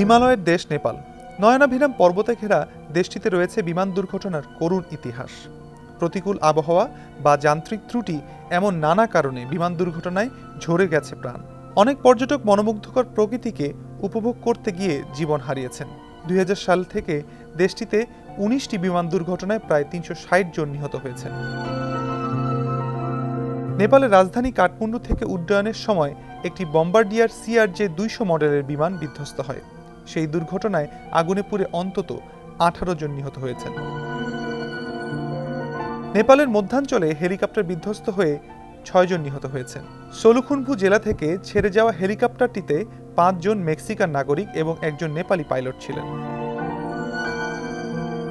হিমালয়ের দেশ নেপাল। নয়নাভিরাম পর্বতে ঘেরা দেশটিতে রয়েছে বিমান দুর্ঘটনার করুণ ইতিহাস। প্রতিকূল আবহাওয়া বা যান্ত্রিক ত্রুটি এমন নানা কারণে বিমান দুর্ঘটনায় ঝরে গেছে প্রাণ। অনেক পর্যটক মনোমুগ্ধকর প্রকৃতিকে উপভোগ করতে গিয়ে জীবন হারিয়েছেন। দুই হাজার সাল থেকে দেশটিতে উনিশটি বিমান দুর্ঘটনায় প্রায় তিনশো ষাট জন নিহত হয়েছেন। নেপালের রাজধানী কাঠমান্ডু থেকে উড্ডয়নের সময় একটি বম্বার্ডিয়ার সিআরজে দুইশো মডেলের বিমান বিধ্বস্ত হয়। সেই দুর্ঘটনায় আগুনে পুড়ে অন্তত আঠারো জন নিহত হয়েছেন। নেপালের মধ্যাঞ্চলে হেলিকপ্টার বিধ্বস্ত হয়ে ছয়জন নিহত হয়েছেন। সোলুখুনভু জেলা থেকে ছেড়ে যাওয়া হেলিকপ্টারটিতে পাঁচজন মেক্সিকান নাগরিক এবং একজন নেপালি পাইলট ছিলেন।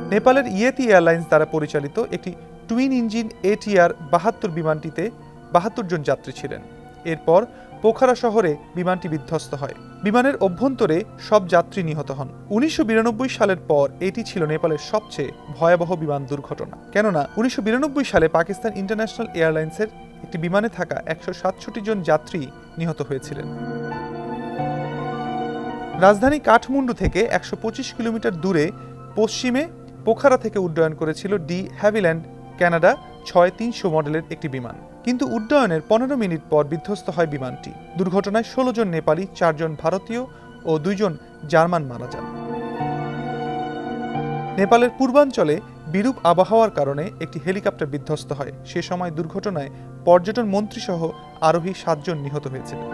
নেপালের ইয়েতি এয়ারলাইন্স দ্বারা পরিচালিত একটি টুইন ইঞ্জিন এটিআর বাহাত্তর বিমানটিতে বাহাত্তর জন যাত্রী ছিলেন। এরপর পোখারা শহরে বিমানটি বিধ্বস্ত হয়। বিমানের অভ্যন্তরে সব যাত্রী নিহত হন। উনিশশো বিরানব্বই সালের পর এটি ছিল নেপালের সবচেয়ে ভয়াবহ বিমান দুর্ঘটনা। কেননা উনিশশো বিরানব্বই সালে পাকিস্তান ইন্টারন্যাশনাল এয়ারলাইন্সের একটি বিমানে থাকা একশো সাতষট্টি জন যাত্রী নিহত হয়েছিলেন। রাজধানী কাঠমান্ডু থেকে একশো পঁচিশ কিলোমিটার দূরে পশ্চিমে পোখারা থেকে উড্ডয়ন করেছিল ডি হ্যাভিল্যান্ড কানাডা ছয় তিনশো মডেলের একটি বিমান। কিন্তু উড্ডয়নের পনেরো মিনিট পর বিধ্বস্ত হয় বিমানটি। দুর্ঘটনায় ষোলো জন নেপালি চারজন ভারতীয় ও দুইজন জার্মান মারা যান। নেপালের পূর্বাঞ্চলে বিরূপ আবহাওয়ার কারণে একটি হেলিকপ্টার বিধ্বস্ত হয়। সে সময় দুর্ঘটনায় পর্যটন মন্ত্রীসহ আরোহী সাতজন নিহত হয়েছিলেন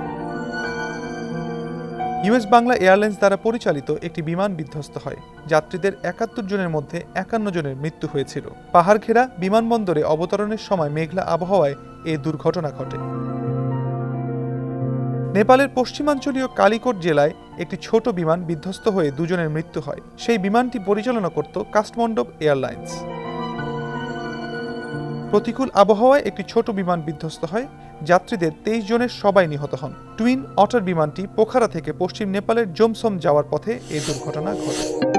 ইউএস বাংলা এয়ারলাইন্স দ্বারা পরিচালিত একটি বিমান বিধ্বস্ত হয়। যাত্রীদের একাত্তর জনের মধ্যে একান্ন জনের মৃত্যু হয়েছিল। পাহাড় ঘেরা বিমানবন্দরে অবতরণের সময় মেঘলা আবহাওয়ায় এ দুর্ঘটনা ঘটে। নেপালের পশ্চিমাঞ্চলীয় কালিকট জেলায় একটি ছোট বিমান বিধ্বস্ত হয়ে দুজনের মৃত্যু হয়। সেই বিমানটি পরিচালনা করত কাস্টমন্ডপ এয়ারলাইন্স। প্রতিকূল আবহাওয়ায় একটি ছোট বিমান বিধ্বস্ত হয়। যাত্রীদের তেইশ জনের সবাই নিহত হন। টুইন অটার বিমানটি পোখারা থেকে পশ্চিম নেপালের জমসম যাওয়ার পথে এই দুর্ঘটনা ঘটে।